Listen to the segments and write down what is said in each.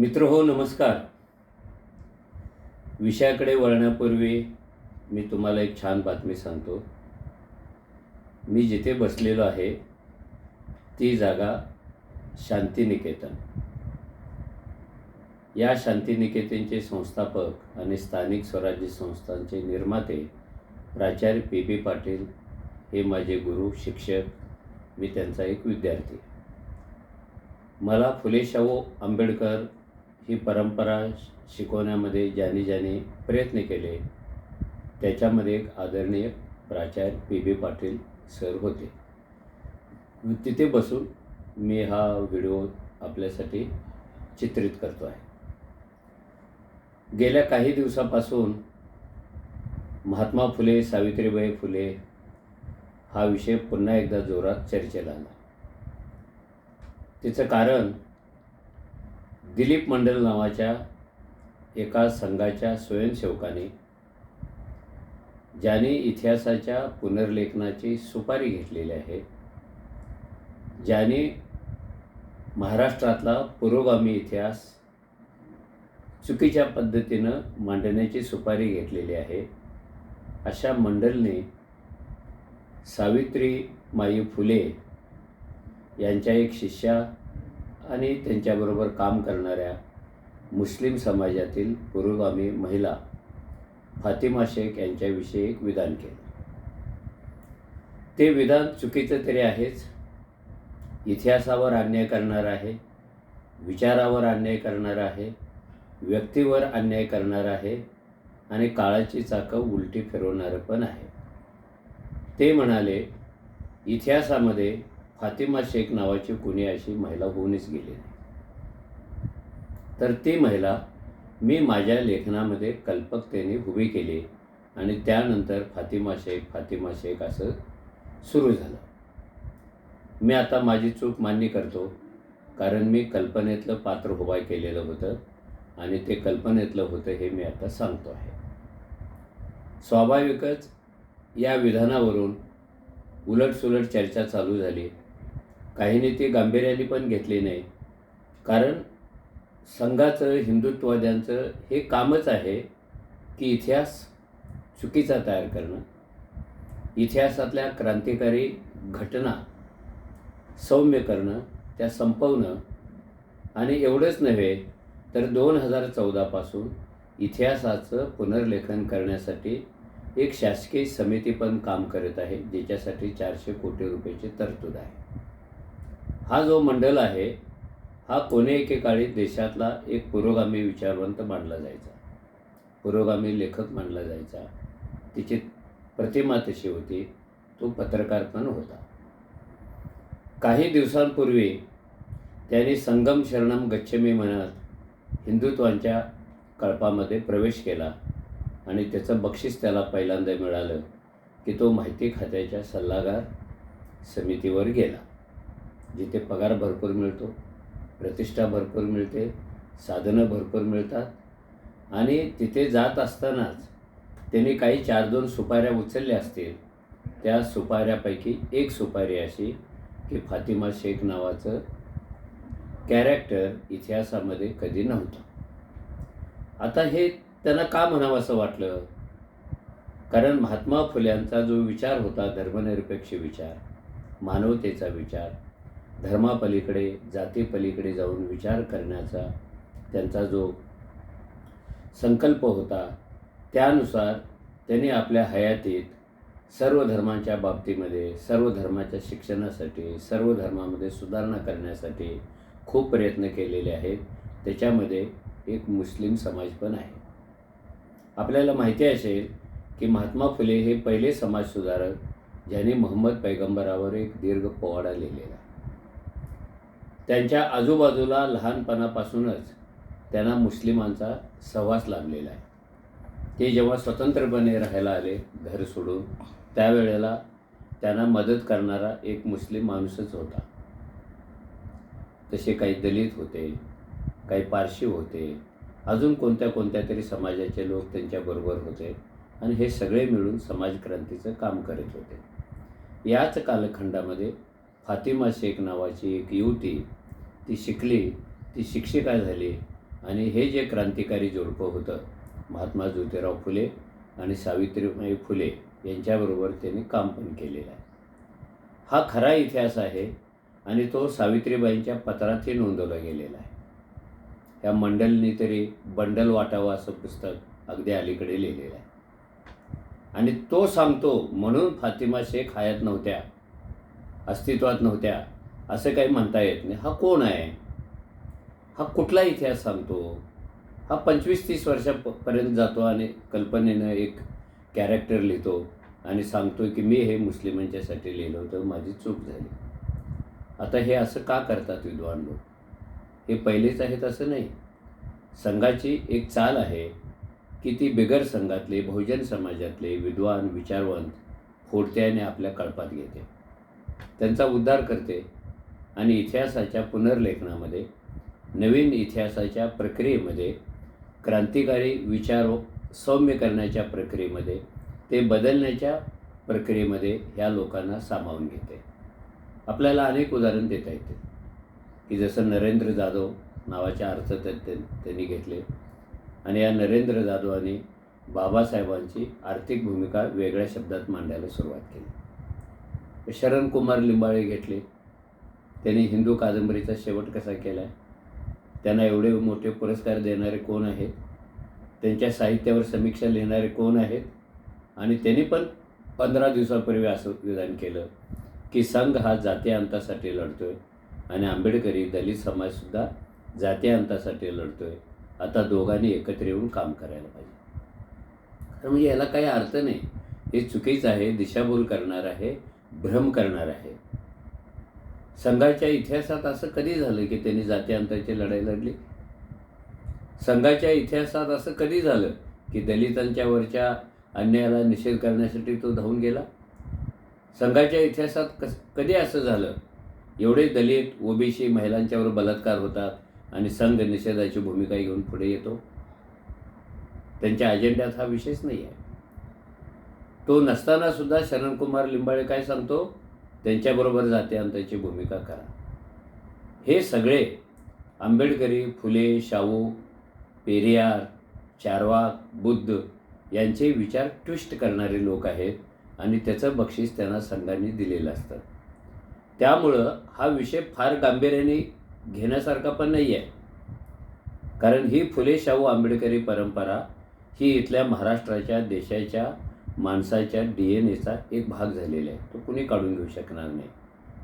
मित्र हो नमस्कार. विषयाकडे वळण्यापूर्वी मी तुम्हाला एक छान बातमी सांगतो. मी जिथे बसलेलो आहे ती जागा शांतिनिकेतन. या शांतिनिकेतनचे संस्थापक आणि स्थानिक स्वराज्य संस्थांचे निर्माते प्राचार्य पी बी पाटील हे माझे गुरु शिक्षक मी त्यांचा एक विद्यार्थी. मला फुले शाहू आंबेडकर ही परंपरा शिकवण्यामध्ये ज्याने ज्याने प्रयत्न केले त्याच्यामध्ये एक आदरणीय प्राचार्य पी बी पाटील सर होते. तिथे बसून मी हा व्हिडिओ आपल्यासाठी चित्रित करतो आहे. गेल्या काही दिवसापासून महात्मा फुले सावित्रीबाई फुले हा विषय पुन्हा एकदा जोरात चर्चेला आला. तिचं कारण दिलीप मंडल नावाच्या एका संघाच्या स्वयंसेवकाने ज्याने इतिहासाच्या पुनर्लेखनाची सुपारी घेतलेली आहे ज्याने महाराष्ट्रातला पुरोगामी इतिहास चुकीच्या पद्धतीनं मांडण्याची सुपारी घेतलेली आहे अशा मंडलने सावित्री माई फुले यांच्या एक शिष्या आणि त्यांच्याबरोबर काम करणाऱ्या मुस्लिम समाजातील पुरोगामी महिला फातिमा शेख यांच्याविषयी एक विधान केलं. ते विधान चुकीचं तरी आहेच. इतिहासावर अन्याय करणार आहे विचारावर अन्याय करणार आहे व्यक्तीवर अन्याय करणार आहे आणि काळाची चाकं उलटी फिरवणारं पण आहे. ते म्हणाले इतिहासामध्ये फातिमा शेख नावाची कुणी अशी महिला होऊनच गेली. नाही तर ती महिला मी माझ्या लेखनामध्ये कल्पकतेने उभी केली आणि त्यानंतर फातिमा शेख फातिमा शेख असं सुरू झालं. मी आता माझी चूक मान्य करतो कारण मी कल्पनेतलं पात्र उभा केलेलं होतं आणि ते कल्पनेतलं होतं हे मी आता सांगतो आहे. स्वाभाविकच या विधानावरून उलटसुलट चर्चा चालू झाली. काहीने ती गांभीर्याने पण घेतली नाही. कारण संघाचं हिंदुत्ववाद्यांचं हे कामच आहे की इतिहास चुकीचा तयार करणं. इतिहासातल्या क्रांतिकारी घटना सौम्य करणं त्या संपवणं. आणि एवढंच नव्हे तर दोन हजार चौदापासून इतिहासाचं पुनर्लेखन करण्यासाठी एक शासकीय समिती पण काम करत आहे ज्याच्यासाठी चारशे कोटी रुपयाची तरतूद आहे. हा जो मंडल आहे हा कोणे एकेकाळी देशातला एक पुरोगामी विचारवंत मानला जायचा. पुरोगामी लेखक मानला जायचा. तिची प्रतिमा तशी होती तो पत्रकार पण होता. काही दिवसांपूर्वी त्यांनी संगम शरणम गच्छमी म्हणत हिंदुत्वांच्या कळपामध्ये प्रवेश केला आणि त्याचं बक्षीस त्याला पहिल्यांदा मिळालं की तो माहिती खात्याच्या सल्लागार समितीवर गेला. जिथे पगार भरपूर मिळतो प्रतिष्ठा भरपूर मिळते साधनं भरपूर मिळतात आणि तिथे जात असतानाच त्यांनी काही चार दोन सुपाऱ्या उचलल्या असतील. त्या सुपाऱ्यापैकी एक सुपारी अशी की फातिमा शेख नावाचं कॅरेक्टर इतिहासामध्ये कधी नव्हतं. आता हे त्यांना का म्हणावं असं वाटलं? कारण महात्मा फुल्यांचा जो विचार होता धर्मनिरपेक्ष विचार मानवतेचा विचार धर्मापलीकडे जातीपलीकडे जाऊन विचार करण्याचा त्यांचा जो संकल्प होता त्यानुसार त्यांनी आपल्या हयातीत सर्व धर्मांच्या बाबतीमध्ये सर्व धर्माच्या शिक्षणासाठी सर्व धर्मामध्ये सुधारणा करण्यासाठी खूप प्रयत्न केलेले आहेत. त्याच्यामध्ये एक मुस्लिम समाज पण आहे. आपल्याला माहिती असेल की महात्मा फुले हे पहिले समाजसुधारक ज्यांनी मोहम्मद पैगंबरावर एक दीर्घ पोवाडा लिहिलेला. त्यांच्या आजूबाजूला लहानपणापासूनच त्यांना मुस्लिमांचा सहवास लाभलेला आहे. ते जेव्हा स्वतंत्रपणे राहायला आले घर सोडून त्यावेळेला त्यांना मदत करणारा एक मुस्लिम माणूसच होता. तसे काही दलित होते काही पारशी होते अजून कोणत्या कोणत्या तरी समाजाचे लोक त्यांच्याबरोबर होते आणि हे सगळे मिळून समाजक्रांतीचं काम करत होते. याच कालखंडामध्ये फातिमा शेख नावाची एक युवती ती शिकली ती शिक्षिका झाली आणि हे जे क्रांतिकारी जोडपं होतं महात्मा ज्योतिराव फुले आणि सावित्रीबाई फुले यांच्याबरोबर त्यांनी काम पण केलेलं आहे. हा खरा इतिहास आहे आणि तो सावित्रीबाईंच्या पत्रातही नोंदवला गेलेला आहे. ह्या मंडलनी तरी बंडल वाटावं असं पुस्तक अगदी अलीकडे लिहिलेलं आहे. आणि तो सांगतो म्हणून फातिमा शेख हयात नव्हत्या अस्तित्वात नव्हत्या असं काही म्हणता येत नाही. हा कोण आहे? हा कुठला इतिहास सांगतो? हा पंचवीस तीस वर्षापर्यंत जातो आणि कल्पनेनं एक कॅरेक्टर लिहितो आणि सांगतो की मी हे मुस्लिमांच्यासाठी लिहिलं होतं माझी चूक झाली. आता हे असं का करतात विद्वान लोक? हे पहिलेच आहेत असं नाही. संघाची एक चाल आहे की ती बिगर संघातले बहुजन समाजातले विद्वान विचारवंत फोडत्याने आपल्या कळपात घेते. त्यांचा उद्धार करते. आणि इतिहासाच्या पुनर्लेखनामध्ये नवीन इतिहासाच्या प्रक्रियेमध्ये क्रांतिकारी विचार सौम्य करण्याच्या प्रक्रियेमध्ये ते बदलण्याच्या प्रक्रियेमध्ये ह्या लोकांना सामावून घेते. आपल्याला अनेक उदाहरण देता येते. की जसं नरेंद्र जाधव नावाच्या अर्थतज्ञ त्यांनी घेतले. आणि या नरेंद्र जाधवांनी बाबासाहेबांची आर्थिक भूमिका वेगळ्या शब्दात मांडायला सुरुवात केली. शरण कुमार लिंबाळे घेतले. त्यांनी हिंदू कादंबरीचा शेवट कसा केला आहे त्यांना एवढे मोठे पुरस्कार देणारे कोण आहेत? त्यांच्या साहित्यावर समीक्षा लिहिणारे कोण आहेत? आणि त्यांनी पण पंधरा दिवसापूर्वी असं विधान केलं की संघ हा जातीय अंतासाठी लढतो आहे आणि आंबेडकरी दलित समाजसुद्धा जातीय अंतासाठी आहे आता दोघांनी एकत्र येऊन काम करायला पाहिजे. तर म्हणजे याला काही अर्थ नाही. हे चुकीचं आहे दिशाभूल करणार आहे भ्रम करणार आहे. संघाच्या इतिहासात असं कधी झालं की त्यांनी जातीअंताची लढाई लढली? संघाच्या इतिहासात असं कधी झालं की दलितांच्यावरच्या अन्यायाला निषेध करण्यासाठी तो धावून गेला? संघाच्या इतिहासात कस कधी असं झालं? एवढे दलित ओबीसी महिलांच्यावर बलात्कार होतात आणि संघ निषेधाची भूमिका घेऊन पुढे येतो? त्यांच्या अजेंड्यात हा विषयच नाही आहे तो नसताना सुद्धा शरणकुमार लिंबाळे काय सांगतो? त्यांच्याबरोबर जाते अंताची भूमिका करा. हे सगळे आंबेडकरी फुले शाहू पेरियार चारवाक बुद्ध यांचे विचार ट्विस्ट करणारे लोक आहेत आणि त्याचं बक्षीस त्यांना संघाने दिलेलं असतं. त्यामुळं हा विषय फार गांभीर्याने घेण्यासारखा पण नाही आहे. कारण ही फुले शाहू आंबेडकरी परंपरा ही इथल्या महाराष्ट्राच्या देशाच्या माणसाच्या डी एन एचा एक भाग झालेला आहे. तो कुणी काढून घेऊ शकणार नाही.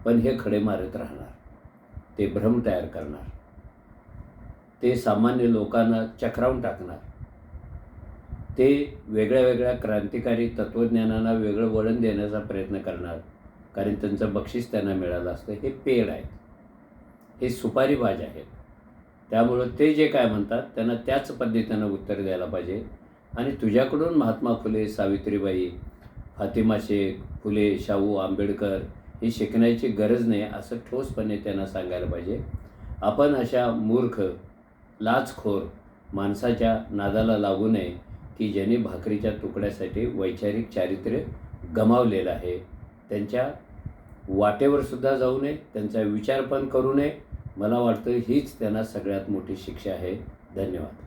पण हे खडे मारत राहणार. ते भ्रम तयार करणार. ते सामान्य लोकांना चक्रावून टाकणार. ते वेगळ्या वेगळ्या क्रांतिकारी तत्त्वज्ञानाला वेगळं वळण देण्याचा प्रयत्न करणार. कारण त्यांचं बक्षीस त्यांना मिळालं असतं. हे पेड आहेत. हे सुपारी भाज आहेत. त्यामुळं ते जे काय म्हणतात त्यांना त्याच पद्धतीनं उत्तर द्यायला पाहिजे. आणि तुझ्याकडून महात्मा फुले सावित्रीबाई फातिमा शेख फुले शाहू आंबेडकर ही शिकण्याची गरज नाही असं ठोसपणे त्यांना सांगायला पाहिजे. आपण अशा मूर्ख लाचखोर माणसाच्या नादाला लागू नये की ज्यांनी भाकरीच्या तुकड्यासाठी वैचारिक चारित्र्य गमावलेलं आहे. त्यांच्या वाटेवरसुद्धा जाऊ नये त्यांचा विचार पण करू नये. मला वाटतं हीच त्यांना सगळ्यात मोठी शिक्षा आहे. धन्यवाद.